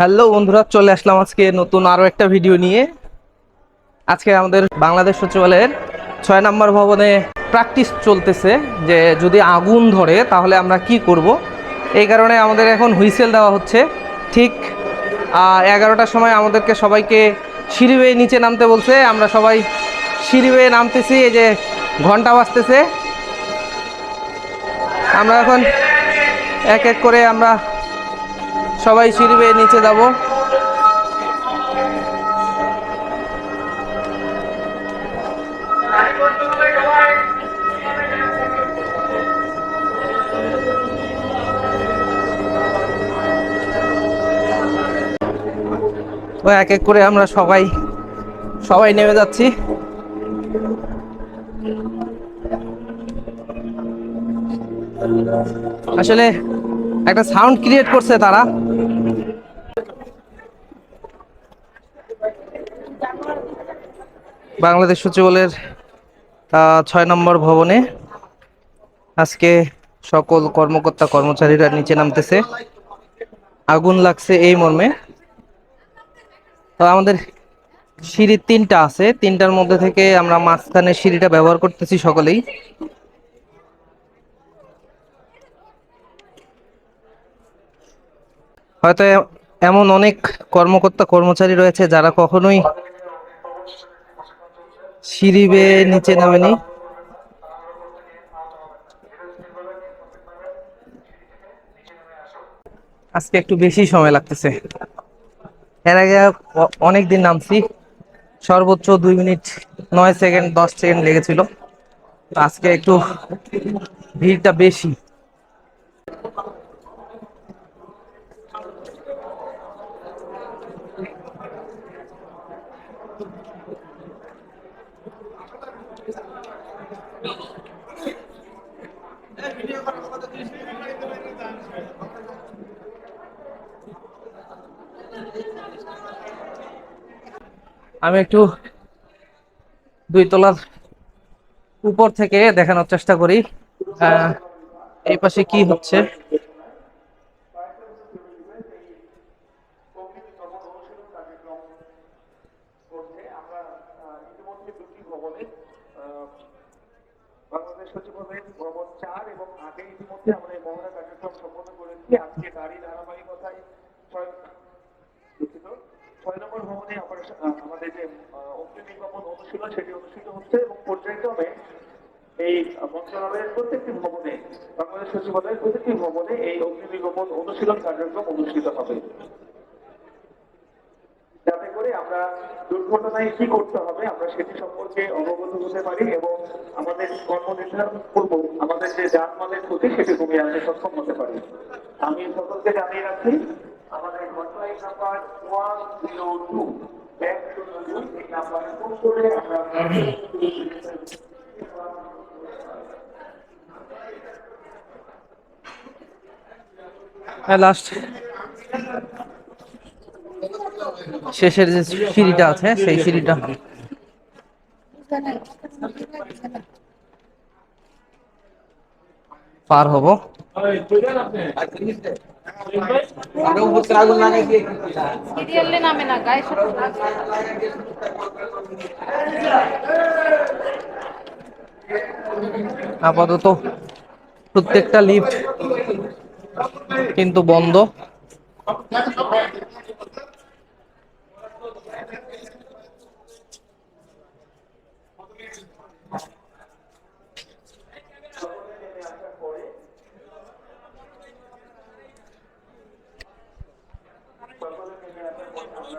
Hello বন্ধুরা, চলে আসলাম আজকে নতুন আরও একটা ভিডিও নিয়ে। আজকে আমাদের বাংলাদেশ সচিবালয়ের ছয় নম্বর ভবনে প্র্যাকটিস চলতেছে, যে যদি আগুন ধরে তাহলে আমরা কি করব? এই কারণে আমাদের এখন হুইসেল দেওয়া হচ্ছে। ঠিক এগারোটার সময় আমাদেরকে সবাইকে সিঁড়ি বেয়ে নিচে নামতে বলছে। আমরা সবাই সিঁড়ি বেয়ে নামতেছি, এই যে ঘণ্টা বাজতেছে। আমরা এখন এক এক করে আমরা সবাই সিঁড়ি বেয়ে নিচে যাব। তো এক এক করে আমরা সবাই সবাই নেমে যাচ্ছি। আসলে একটা সাউন্ড ক্রিয়েট করছে তারা। বাংলাদেশ সচিবালয়ের ছয় নম্বর ভবনে আজকে সকল কর্মকর্তা কর্মচারীরা নিচে নামতেছে। আগুন লাগছে এই মর্মে। তো আমাদের সিঁড়ি তিনটা আছে, তিনটার মধ্যে থেকে আমরা মাঝখানে সিঁড়িটা ব্যবহার করতেছি সকলেই। হয়তো এমন অনেক কর্মকর্তা কর্মচারী রয়েছে যারা কখনোই সিঁড়ি বেয়ে নিচে নামেনি। আজকে একটু বেশি সময় লাগতেছে। এর আগে অনেক দিন নামছি। সর্বোচ্চ দুই মিনিট, নয় সেকেন্ড, দশ সেকেন্ড লেগেছিল। আজকে একটু ভিড়টা বেশি। আমি একটু দুই তলার উপর থেকে দেখানোর চেষ্টা করি। এই পাশে কি হচ্ছে? করছে আমরা ইতিমধ্যে দুটি সচিবালয়ের ভবন চার এবং আগে ইতিমধ্যে আমরা এই মহড়া কার্যক্রম সম্পন্ন করেছি। আজকে তারই ধারাবাহিকতায় ছয় দুঃখিত আহ, আমাদের যে অগ্নি নির্বাপন অনুশীলন সেটি অনুষ্ঠিত হচ্ছে এবং পর্যায়ক্রমে এই মন্ত্রণালয়ের প্রত্যেকটি ভবনে বাংলাদেশ সচিবালয়ের প্রত্যেকটি ভবনে এই অগ্নি নির্বাপন অনুশীলন কার্যক্রম অনুষ্ঠিত হবে। যাতে করে আমরা দুর্ঘটনায় কি করতে হবে আমরা সেটি সম্পর্কে অবগত হতে পারি এবং আমাদের কর্ম নির্ধারণ পূর্ব আমাদের যে জানমালের ক্ষতি সেটি কমিয়ে আনতে সক্ষম হতে পারি। আমি সকলকে জানিয়ে রাখি আমাদের লাস্ট শেষের যে সিঁড়িটা আছে সেই সিঁড়িটা। পার হব। সিরিয়ালে নামে না গায়ে আপাতত প্রত্যেকটা লিফট কিন্তু বন্ধ একটু ফায়ার এক্সটিংগুইশার ব্যবহার করে কীভাবে আগুন নিভানো যায়, আসসালামু আলাইকুম। আগুন বেশি দ্রুত বেশি দ্রুত হবে না যে ব্যবস্থাগুলো রয়েছে সেগুলো করতে হবে যাতে করে আমরা এই ফায়ার ব্যবহার করে কোনো দুর্ঘটনার শক্তিকারের সূত্রপাত হলেই আমরা যাতে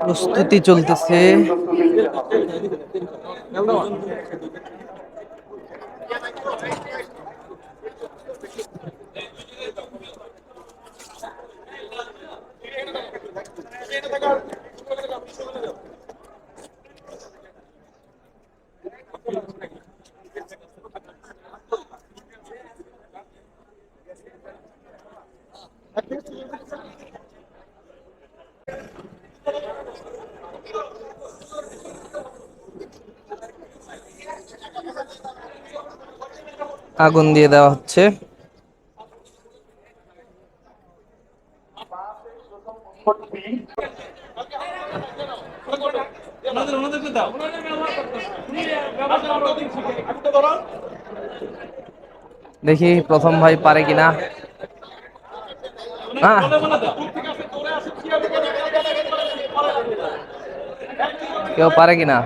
প্রস্তুতি চলতেছে। আগুন দিয়ে দেওয়া হচ্ছে। দেখি প্রথম ভাই পারে কিনা। কেউ পারে কিনা?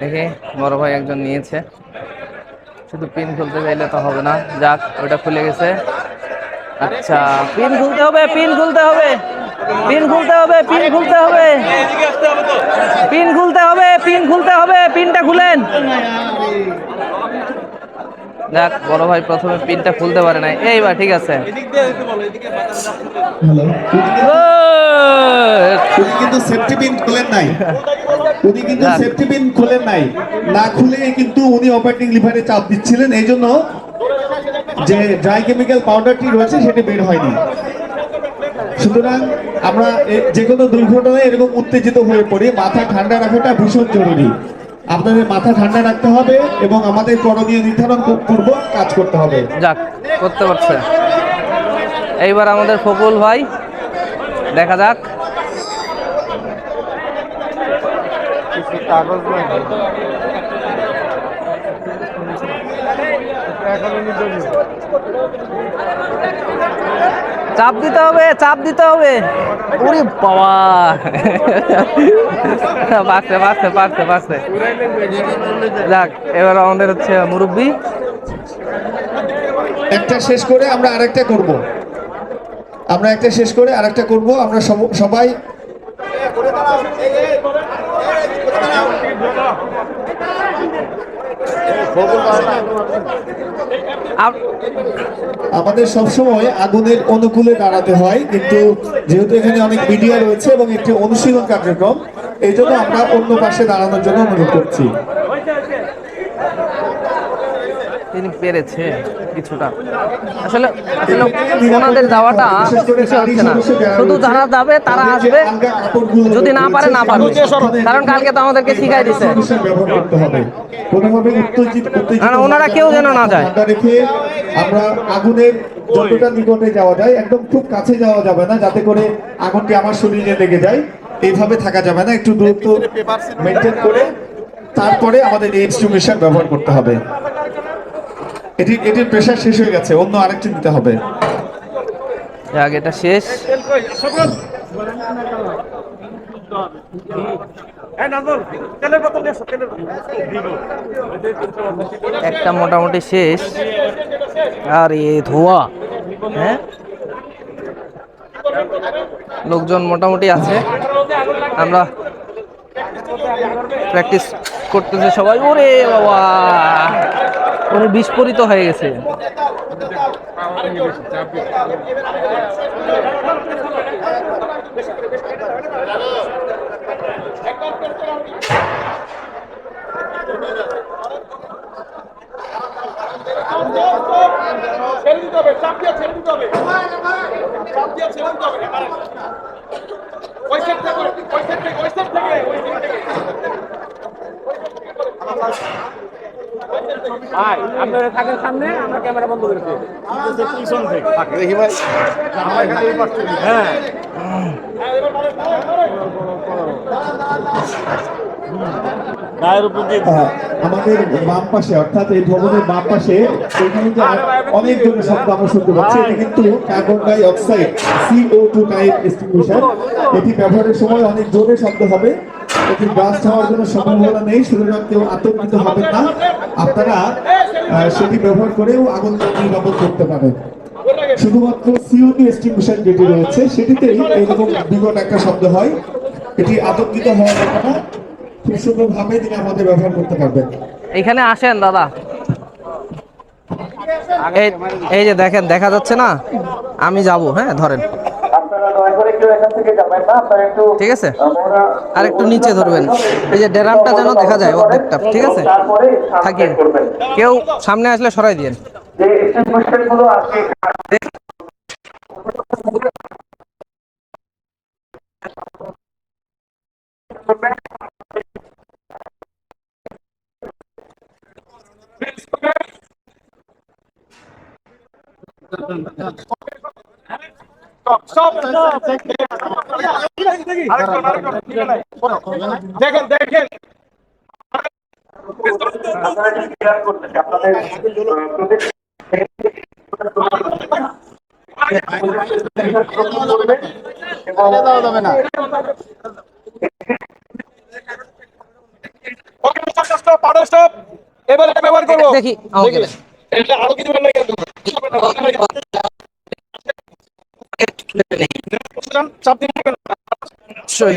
দেখি বড় ভাই একজন নিয়েছে। শুধু পিন খুলতে চাইলে তো হবে না। যাক ওটা খুলে গেছে। আচ্ছা পিন খুলতে হবে পিন খুলতে হবে। পিন খুলতে হবে পিন খুলতে হবে। পিন খুলতে হবে পিন খুলতে হবে পিনটা খুলেন। যাক বড় ভাই প্রথমে পিনটা খুলতে পারে নাই। এইবার ঠিক আছে। কিন্তু সেফটি পিন খুলেন নাই। উনি কিন্তু সেফটি পিন খোলেন নাই। না খুলে কিন্তু উনি অপারেটিং লিভারে চাপ দিচ্ছিলেন। এই জন্য যে ড্রাই কেমিক্যাল পাউডারটি রয়েছে সেটি বের হয়নি। সুতরাং আমরা যে কোনো দুর্ঘটনায় এরকম উত্তেজিত হয়ে পড়ি। মাথা ঠান্ডা রাখাটা ভীষণ জরুরি। আপনাদের মাথা ঠান্ডা রাখতে হবে এবং আমাদের করণীয় নির্ধারণ পূ- পূর্বক কাজ করতে হবে। যাক করতে পারছে। এইবার আমাদের ফকুল ভাই দেখা যাক। চাপ দিতে হবে চাপ দিতে হবে। ওরে বাবা। পারছে পারছে পারছে পারছে যাক এবার আমাদের হচ্ছে মুরব্বী। একটা শেষ করে আমরা আরেকটা করব। আমরা একটা শেষ করে আরেকটা করব। আমরা সব- সবাই আমাদের সবসময় আগুনের অনুকূলে দাঁড়াতে হয়, কিন্তু যেহেতু এখানে অনেক মিডিয়া রয়েছে এবং একটি অনুশীলন কার্যক্রম, এই জন্য আমরা অন্য পাশে দাঁড়ানোর জন্য অনুরোধ করছি। তিনি পেরেছে কিছুটা। আসলে আসলে ওনাদের যাওয়াটা কিছু হচ্ছে না শুধু যারা যাবে তারা আসবে। যদি না পারে না পারবে। কারণ কালকে তো আমাদেরকে শিখাই দিছে। ওনারা কেউ যেন না যায়। আমরা আগুনের যতটা নিকটে যাওয়া যায় একদম খুব কাছে যাওয়া যাবে না যাতে করে আগুনটি আমার শরীরে লেগে যায়। এইভাবে থাকা যাবে না একটু দূরত্ব মেনটেন করে তারপরে আমাদের এই ইনস্ট্রুমেশন ব্যবহার করতে হবে। এটি এটির প্রেশার শেষ হয়ে গেছে, অন্য আরেকটি দিতে হবে। যাক এটা শেষ। একটা মোটামুটি শেষ। আর এ ধোয়া হ্যাঁ? লোকজন মোটামুটি আছে। আমরা প্র্যাকটিস করতেছে সবাই। ওরে বাবা! ওরে বিস্ফোরিত হয়ে গেছে। ছেড়ে দিতে হবে ছেড়ে দিতে হবে। ছেড়ে দিতে হবে ওই সেট থেকে ওই সেট থেকে ওই সেট থেকে ওই সেট থেকে ভাই আপনারা থাকেন সামনে আমরা ক্যামেরা বন্ধ করে দিই পিছন থেকে দেখি ভাই। আমরা এখানে এই পাশ। থেকে হ্যাঁ আহ, আমাদের বাম পাশে অর্থাৎ এই ভবনের বাম পাশে এখানে যে অনেক জোরে শব্দ আমরা শুনতে পাচ্ছি। এটি কিন্তু carbon dioxide CO two type এটি ব্যবহারের সময় অনেক জোরে শব্দ হবে। এটি ব্রাস্ট হওয়ার জন্য সম্ভাবনা নেই সুতরাং কেউ আতঙ্কিত হবেন না। আপনারা সেটি ব্যবহার করেও আগুন নিরাপদ করতে পারেন। শুধুমাত্র সিও টু এস্টিমিউশন যেটি রয়েছে, সেটিতেই এইরকম বিকট একটা শব্দ হয়। এটি আতঙ্কিত হওয়ার কথা খুব সুন্দরভাবে তিনি আমাদের ব্যবহার করতে পারবেন। এখানে আসেন, দাদা। এই যে দেখেন, দেখা যাচ্ছে না? আমি যাব হ্যাঁ ধরেন। ঠিক আছে? আর একটু নিচে ধরবেন। এই যে ডেরামটা যেন দেখা যায় অর্ধেকটা ঠিক আছে? থাকিয়ে কেউ সামনে আসলে সরাই দিয়েন। Stop, stop, stop. Powder stop এবার ব্যবহার করব। দেখি আরও কিছু না কেন চাপ দিন সই।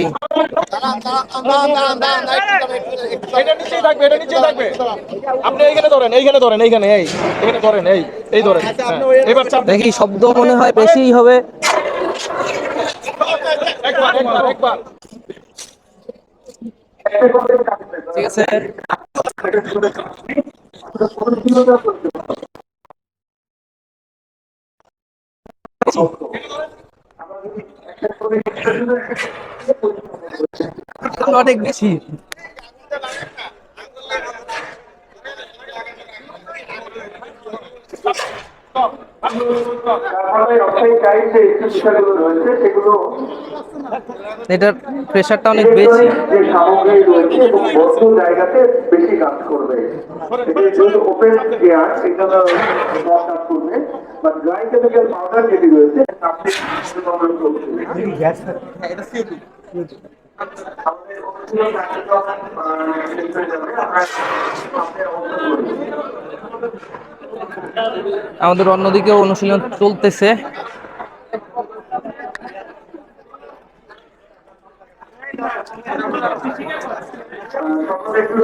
এটা নিচেই থাকবে এটা নিচেই থাকবে। আপনি এইখানে ধরেন এইখানে ধরেন এইখানে এই এখানে ধরেন এই এই ধরেন। হ্যাঁ, এবার দেখি শব্দ মনে হয় বেশিই হবে। একবার একবার একবার। ঠিক আছে। অনেক বেশি। তারপরে যে একটু রয়েছে সেগুলো এটার প্রেশারটা অনেক বেশি। যে সামগ্রী রয়েছে এবং বদ্ধ জায়গাতে বেশি কাজ করবে ওপেন এয়ার কাজ করবে। বাট ড্রাই কেমিক্যাল পাউডার যেটি রয়েছে আপনি আমাদের অনুশীলন কার্যক্রম, আহ, শেষ হয়ে। আমাদের অন্যদিকে অনুশীলন চলতেছে। সকলে একটু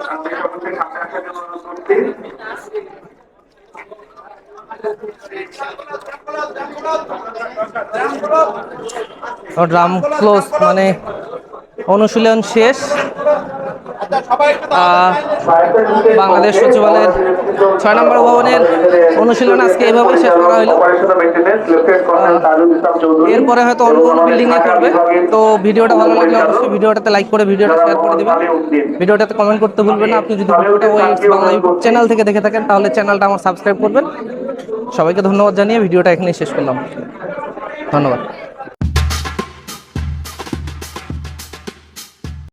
সামনে আসবেন সামনে আসার জন্য অনুরোধ করছি ড্রাম ক্লোজ মানে অনুশীলন শেষ। বাংলাদেশ সচিবালয়ের ছয় নম্বর ভবনের অনুশীলন আজকে এভাবেই শেষ করা হলো। এরপরে হয়তো অন্য কোনো বিল্ডিং এ করবে তো ভিডিওটা ভালো লাগলে অবশ্যই ভিডিওটাতে লাইক করে, ভিডিওটা শেয়ার করে দিবেন। ভিডিওটাতে কমেন্ট করতে ভুলবেন না। আপনি যদি ভিডিওটা ওয়েটস বাংলা ইউটিউব চ্যানেল থেকে দেখে থাকেন, তাহলে চ্যানেলটা আমার সাবস্ক্রাইব করবেন। সবাইকে ধন্যবাদ জানিয়ে ভিডিওটা এখানেই শেষ করলাম। ধন্যবাদ।